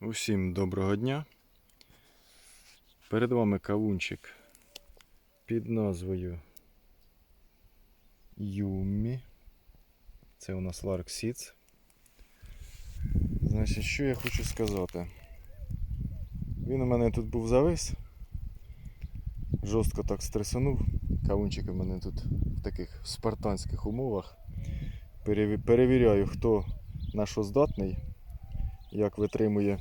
Усім доброго дня. Перед вами кавунчик під назвою Юмі. Це у нас Lark Seeds. Значить, що я хочу сказати? Він у мене тут був завис. Жорстко так стресанув. Кавунчик у мене тут в таких спартанських умовах. Перевіряю, хто на що здатний як витримує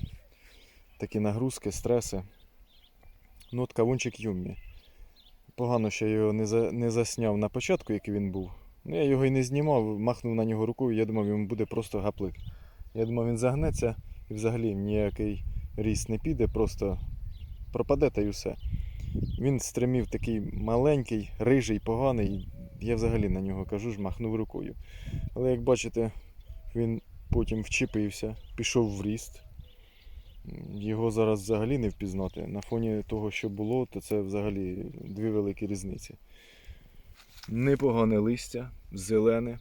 такі нагрузки, стреси. Ну, от кавунчик Юмі. Погано, що я його не, за, не засняв на початку, який він був. Ну, я його і не знімав, махнув на нього рукою, я думав, йому буде просто гаплик. Я думав, він загнеться і взагалі ніякий ріст не піде, просто пропаде та й усе. Він стримів такий маленький, рижий, поганий. Я взагалі на нього кажу ж, махнув рукою. Але як бачите, він потім вчепився, пішов в ріст. Його зараз взагалі не впізнати. На фоні того, що було, то це взагалі дві великі різниці. Непогане листя, зелене.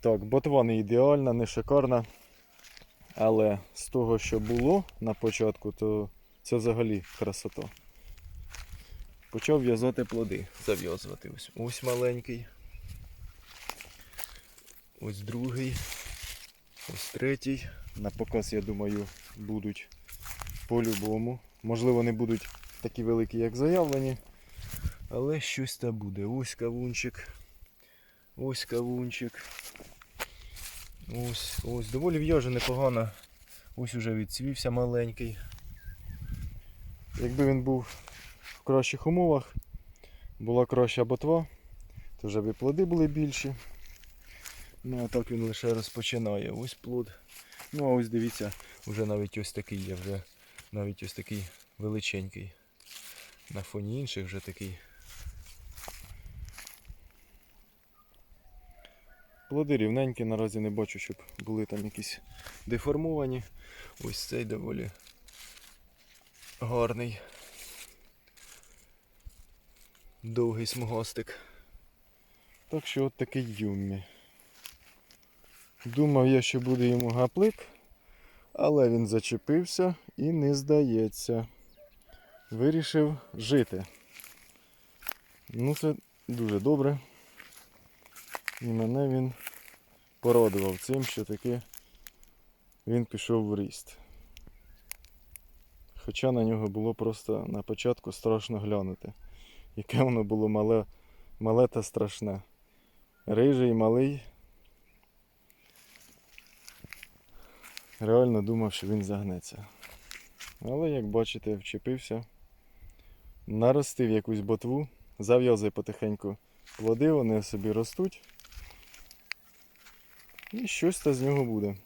Так, ботва не ідеальна, не шикарна. Але з того, що було на початку, то це взагалі красота. Почав в'язати плоди. Зав'язувати ось. Ось маленький. Ось другий. Ось третій. На показ, я думаю, будуть по-любому. Можливо, не будуть такі великі, як заявлені. Але щось там буде. Ось кавунчик. Ось кавунчик. Ось, ось. Доволі в'яже непогано. Ось уже відцвівся маленький. Якби він був в кращих умовах, була краща ботва, то вже б і плоди були більші. Ну а так він лише розпочинає. Ось плод. Ну а ось дивіться, вже навіть ось такий є, вже навіть ось такий величенький. На фоні інших вже такий. Плоди рівненькі, наразі не бачу, щоб були там якісь деформовані. Ось цей доволі гарний. Довгий смугастик. Так що от такий юмі. Думав я, що буде йому гаплик, але він зачепився і не здається. Вирішив жити. Ну, це дуже добре. І мене він порадував цим, що таки він пішов в ріст. Хоча на нього було просто на початку страшно глянути. Яке воно було мале, мале та страшне. Рижий, малий. Реально думав, що він загнеться. Але, як бачите, вчепився, наростив якусь ботву, зав'язує потихеньку плоди, вони собі ростуть. І щось та з нього буде.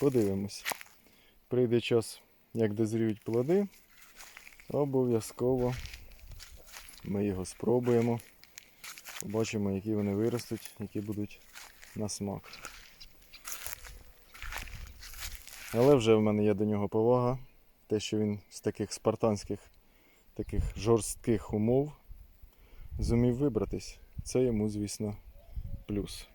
Подивимось. Прийде час, як дозріють плоди. Обов'язково ми його спробуємо. Побачимо, які вони виростуть, які будуть на смак. Але вже в мене є до нього повага. Те, що він з таких спартанських, таких жорстких умов зумів вибратись. Це йому, звісно, плюс.